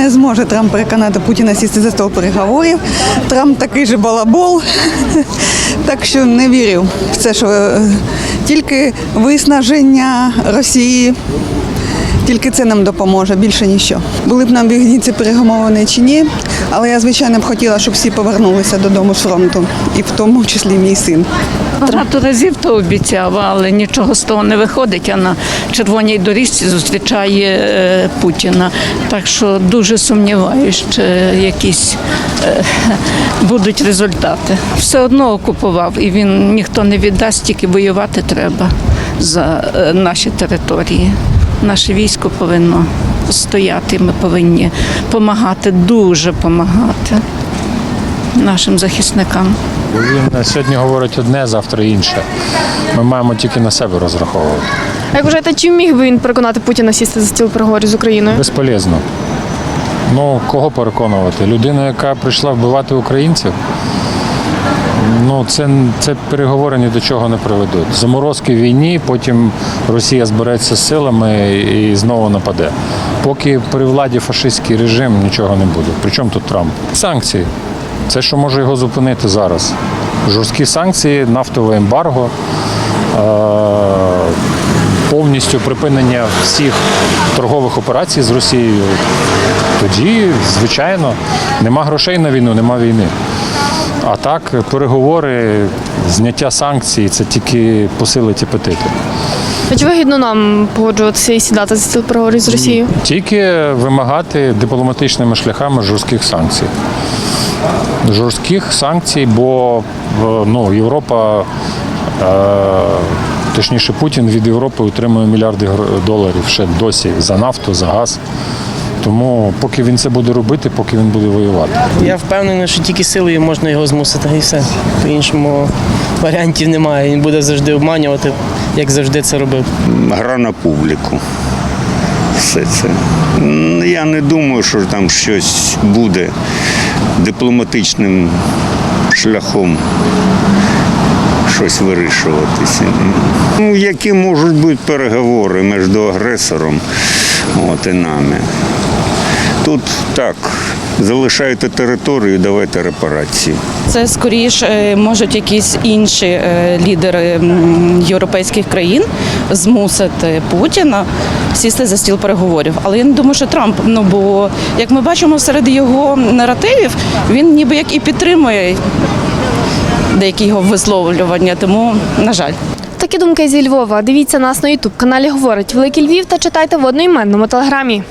не зможе Трамп переконати Путіна сісти за стол переговорів. Трамп такий же балабол. Так що не вірю в це, що е, тільки виснаження Росії. Тільки це нам допоможе, більше ніщо. Були б нам вигідні ці переговорини чи ні, але я звичайно б хотіла, щоб всі повернулися додому з фронту, і в тому числі мій син. Багато разів то обіцяв, але нічого з того не виходить. А на червоній доріжці зустрічає е, Путіна. Так що дуже сумніваюся, що якісь е, будуть результати. Все одно окупував, і він ніхто не віддасть, тільки воювати треба за е, наші території. Наше військо повинно стояти. Ми повинні допомагати, дуже допомагати нашим захисникам. Він сьогодні говорить одне, завтра інше. Ми маємо тільки на себе розраховувати. А як вважаєте, чи міг би він переконати Путіна сісти за стіл переговорів з Україною? Безполезно. Ну, кого переконувати? Людину, яка прийшла вбивати українців. Ну, це, це переговори ні до чого не приведуть. Заморозки війні, потім Росія збереться з силами і знову нападе. Поки при владі фашистський режим нічого не буде. Причому тут Трамп? Санкції. Це що може його зупинити зараз. Жорсткі санкції, нафтове ембарго, е- повністю припинення всіх торгових операцій з Росією. Тоді, звичайно, нема грошей на війну, нема війни. А так, переговори, зняття санкцій це тільки посилить апетити. А чи вигідно нам погоджуватися і сідати за стіл переговорів з Росією? Тільки вимагати дипломатичними шляхами жорстких санкцій. Жорстких санкцій, бо е, ну, Європа, е, точніше Путін від Європи отримує мільярди доларів ще досі за нафту, за газ. Тому поки він це буде робити, поки він буде воювати. Я впевнений, що тільки силою можна його змусити і все. По-іншому варіантів немає. Він буде завжди обманювати, як завжди це робив. гра на публіку. Все це. Я не думаю, що там щось буде дипломатичним шляхом щось вирішуватися. Ну, які можуть бути переговори між агресором от, і нами. Тут так, залишайте територію, давайте репарації. Це скоріш е, можуть якісь інші е, лідери європейських країн змусити Путіна сісти за стіл переговорів. Але я не думаю, що Трамп. Ну бо як ми бачимо серед його наративів, він ніби як і підтримує деякі його висловлювання. Тому, на жаль. Такі думки зі Львова. Дивіться нас на Ютуб каналі Говорить Великий Львів та читайте в одноіменному телеграмі.